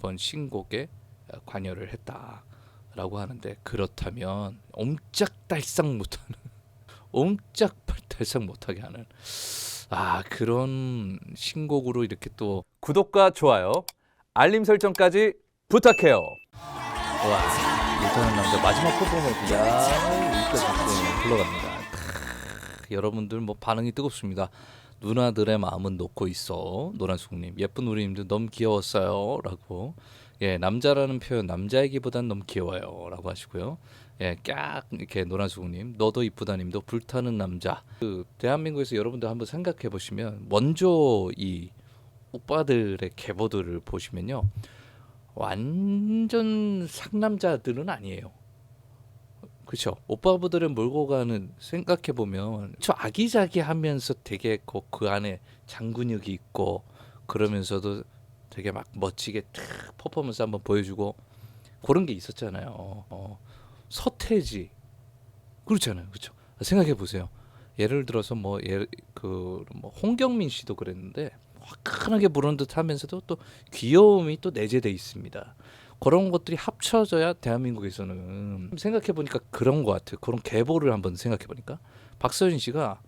이번 신곡에 관여를 했다라고 하는데 그렇다면 옴짝달싹 못하는 옴짝달싹 못하게 하는 아 그런 신곡으로 이렇게 또 구독과 좋아요, 알림 설정까지 부탁해요. 와, 못하는 남자 마지막 퍼포먼스 야 여기까지 흘러갑니다. 크, 여러분들 뭐 반응이 뜨겁습니다. 누나들의 마음은 놓고 있어. 노란숙님 예쁜 우리님들 너무 귀여웠어요라고. 예 남자라는 표현 남자이기보단 너무 귀여워요라고 하시고요. 예 깍 이렇게 노란숙님 너도 이쁘다님도 불타는 남자. 그 대한민국에서 여러분들 한번 생각해 보시면 먼저 이 오빠들의 계보들을 보시면요. 완전 상남자들은 아니에요. 그렇죠. 오빠부들을 몰고 가는 생각해 보면 저 아기자기하면서 되게 그, 그 안에 장근육이 있고 그러면서도 되게 막 멋지게 탁 퍼포먼스 한번 보여주고 그런 게 있었잖아요. 어, 서태지 그렇잖아요. 그렇죠. 생각해 보세요. 예를 들어서 뭐 예 그 뭐 홍경민 씨도 그랬는데 화끈하게 부르는 듯하면서도 또 귀여움이 또 내재돼 있습니다. 그런 것들이 합쳐져야 대한민국에서는 생각해 보니까 그런 것 같아요. 그런 계보를 한번 생각해 보니까 박서진 씨가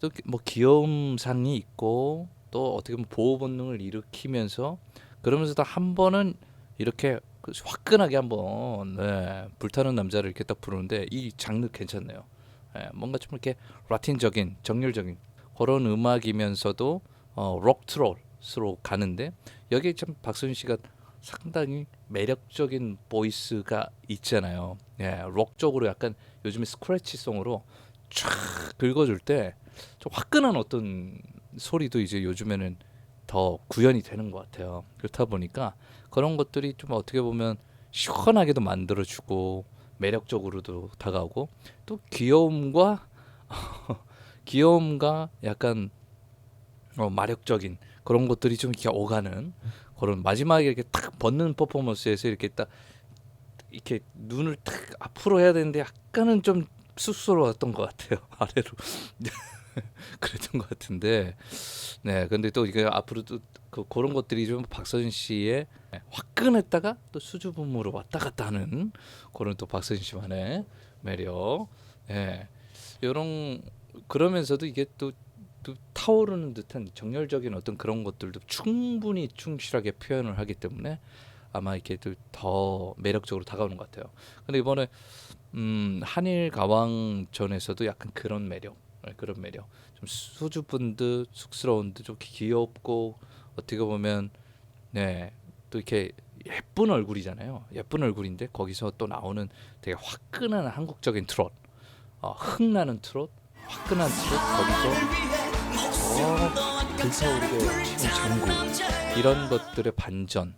또 뭐 귀여움상이 있고 또 어떻게 보면 보호 본능을 일으키면서 그러면서도 한 번은 이렇게 그 화끈하게 한번 네, 불타는 남자를 이렇게 딱 부르는데 이 장르 괜찮네요. 예, 뭔가 좀 이렇게 라틴적인 정열적인 그런 음악이면서도 어, 록 트롤스로 가는데 여기에 참 박서진 씨가 상당히 매력적인 보이스가 있잖아요. 예, 록 쪽으로 약간 요즘에 스크래치 송으로 쫙 긁어줄 때 좀 화끈한 어떤 소리도 이제 요즘에는 더 구현이 되는 것 같아요. 그렇다 보니까 그런 것들이 좀 어떻게 보면 시원하게도 만들어주고 매력적으로도 다가오고 또 귀여움과 귀여움과 약간 어, 마력적인 그런 것들이 좀 이렇게 오가는 그런 마지막에 이렇게 딱 벗는 퍼포먼스에서 이렇게 딱 이렇게 눈을 딱 앞으로 해야 되는데 약간은 좀 쑥스러웠던 것 같아요 아래로. 그랬던 것 같은데. 네 근데 또 이게 앞으로 또 그 그런 것들이 좀 박서진 씨의 화끈했다가 또 수줍음으로 왔다 갔다 하는 그런 또 박서진 씨만의 매력. 예. 이런 그러면서도 이게 또또 타오르는 듯한 정열적인 어떤 그런 것들도 충분히 충실하게 표현을 하기 때문에 아마 이렇게 또더 매력적으로 다가오는 것 같아요. 근데 이번에 음, 한일 가왕전에서도 약간 그런 매력, 네, 그런 매력, 좀 수줍은 듯 쑥스러운 듯 좀 귀엽고 어떻게 보면 네, 또 이렇게 예쁜 얼굴이잖아요. 예쁜 얼굴인데 거기서 또 나오는 되게 화끈한 한국적인 트롯, 어, 흥나는 트롯, 화끈한 트롯 거기서 어, 불타오르게 치는 장구 이런 것들의 반전.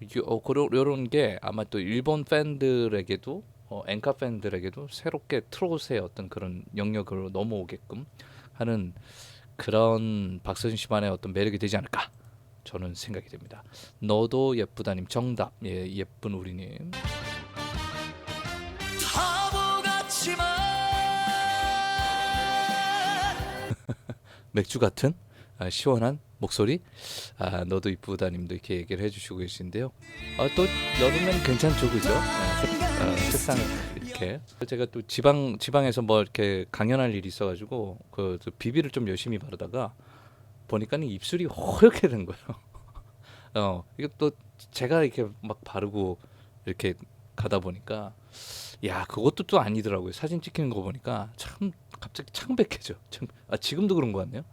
이- 어, 그런 이런 게 아마 또 일본 팬들에게도 어, 엔카 팬들에게도 새롭게 트롯의 어떤 그런 영역으로 넘어오게끔 하는 그런 박서진 씨만의 어떤 매력이 되지 않을까 저는 생각이 됩니다. 너도 예쁘다님 정답. 예 예쁜 우리님 맥주 같은 아, 시원한 목소리. 아 너도 이쁘다님도 이렇게 얘기를 해주시고 계신데요. 아, 또 여름엔 괜찮죠 그죠? 아, 색, 아, 색상 이렇게. 제가 또 지방 지방에서 뭐 이렇게 강연할 일이 있어가지고 그, 그 비비를 좀 열심히 바르다가 보니까 는 입술이 허옇게 된 거예요. 어 이거 또 제가 이렇게 막 바르고 이렇게 가다 보니까 야 그것도 또 아니더라고요. 사진 찍히는 거 보니까 참 갑자기 창백해져. 참, 아 지금도 그런 거 같네요.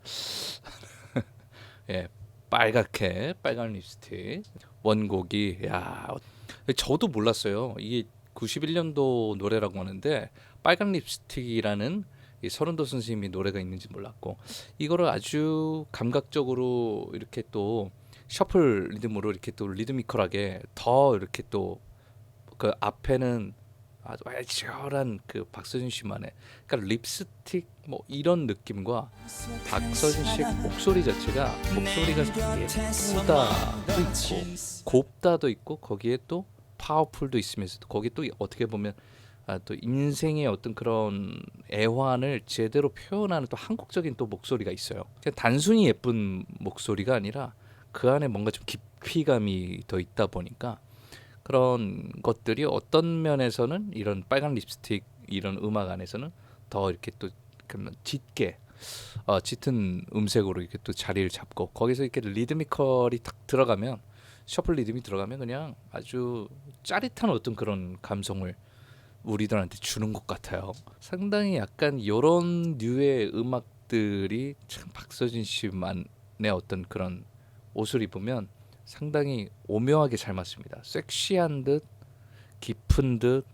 예 빨갛게 빨간 립스틱 원곡이 야 저도 몰랐어요. 이게 91년도 노래라고 하는데 빨간 립스틱이라는 이 서른도 선생님이 노래가 있는지 몰랐고 이거를 아주 감각적으로 이렇게 또 셔플 리듬으로 이렇게 또 리드미컬하게 더 이렇게 또 그 앞에는 아주 애절한 그 박서진 씨만의 그러니까 립스틱 뭐 이런 느낌과 박서진 씨의 목소리 자체가 목소리가 예쁘다도 있고 곱다도 있고 거기에 또 파워풀도 있으면서도 거기에 또 어떻게 보면 아, 또 인생의 어떤 그런 애환을 제대로 표현하는 또 한국적인 또 목소리가 있어요. 그냥 단순히 예쁜 목소리가 아니라 그 안에 뭔가 좀 깊, 쾌감이 더 있다 보니까 그런 것들이 어떤 면에서는 이런 빨간 립스틱 이런 음악 안에서는 더 이렇게 또 그러면 짙게 어, 짙은 음색으로 이렇게 또 자리를 잡고 거기서 이렇게 리드미컬이 탁 들어가면 셔플 리듬이 들어가면 그냥 아주 짜릿한 어떤 그런 감성을 우리들한테 주는 것 같아요. 상당히 약간 요런 류의 음악들이 참 박서진 씨만의 어떤 그런 옷을 입으면 상당히 오묘하게 잘 맞습니다. 섹시한 듯 깊은 듯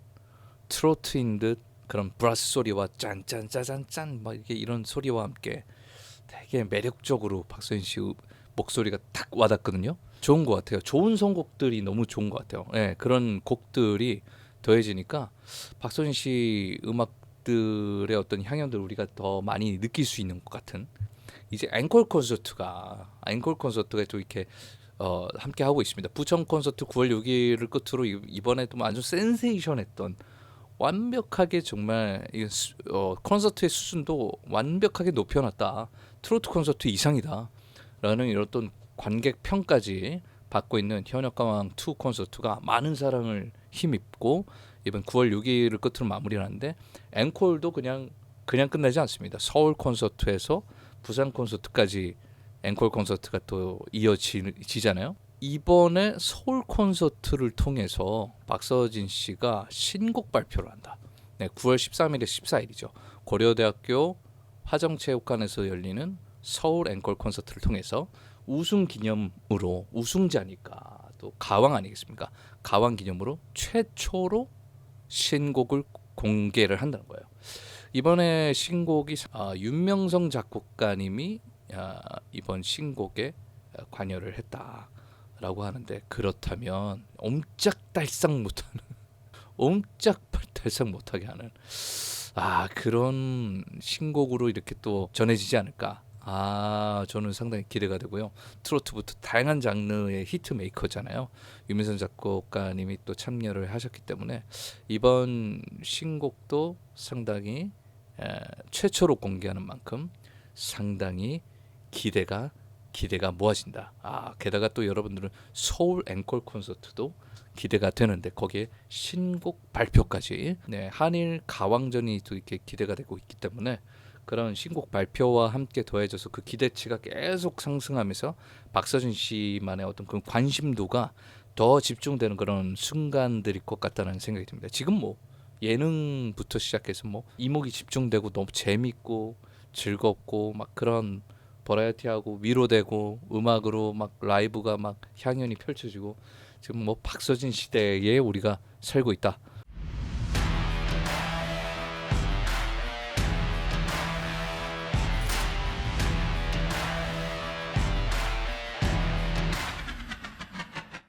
트로트인 듯 그런 브라스 소리와 짠짠 짜잔짠 막 이게 이런 소리와 함께 되게 매력적으로 박서진 씨 음- 목소리가 탁 와닿거든요. 좋은 것 같아요. 좋은 선곡들이 너무 좋은 것 같아요. 예, 그런 곡들이 더해지니까 박서진 씨 음악들의 어떤 향연들 우리가 더 많이 느낄 수 있는 것 같은 이제 앵콜 콘서트가 앵콜 콘서트가 또 이렇게 어, 함께 하고 있습니다. 부천 콘서트 9월 6일을 끝으로 이- 이번에 또 아주 센세이션했던 완벽하게 정말 어, 콘서트의 수준도 완벽하게 높여놨다. 트로트 콘서트 이상이다. 라는 이런 관객 평까지 받고 있는 현역가왕 2 콘서트가 많은 사랑을 힘입고 이번 9월 6일을 끝으로 마무리를 하는데 앵콜도 그냥 그냥 끝나지 않습니다. 서울 콘서트에서 부산 콘서트까지 앵콜 콘서트가 또 이어지잖아요. 이번에 서울 콘서트를 통해서 박서진 씨가 신곡 발표를 한다. 네, 9월 13일에 14일이죠. 고려대학교 화정체육관에서 열리는 서울 앵콜 콘서트를 통해서 우승 기념으로 우승자니까 또 가왕 아니겠습니까? 가왕 기념으로 최초로 신곡을 공개를 한다는 거예요. 이번에 신곡이 아, 윤명성 작곡가님이 아, 이번 신곡에 아, 관여를 했다라고 하는데 그렇다면 옴짝달싹 못하는 옴짝달싹 못하게 하는 아 그런 신곡으로 이렇게 또 전해지지 않을까? 아 저는 상당히 기대가 되고요. 트로트부터 다양한 장르의 히트 메이커잖아요. 유민선 작곡가님이 또 참여를 하셨기 때문에 이번 신곡도 상당히 에, 최초로 공개하는 만큼 상당히 기대가 기대가 모아진다. 아 게다가 또 여러분들은 서울 앵콜 콘서트도 기대가 되는데 거기에 신곡 발표까지 네 한일 가왕전이 또 이렇게 기대가 되고 있기 때문에 그런 신곡 발표와 함께 더해져서 그 기대치가 계속 상승하면서 박서진 씨만의 어떤 그 관심도가 더 집중되는 그런 순간들일 것 같다는 생각이 듭니다. 지금 뭐 예능부터 시작해서 뭐 이목이 집중되고 너무 재밌고 즐겁고 막 그런 버라이어티하고 위로되고 음악으로 막 라이브가 막 향연이 펼쳐지고 지금 뭐 박서진 시대에 우리가 살고 있다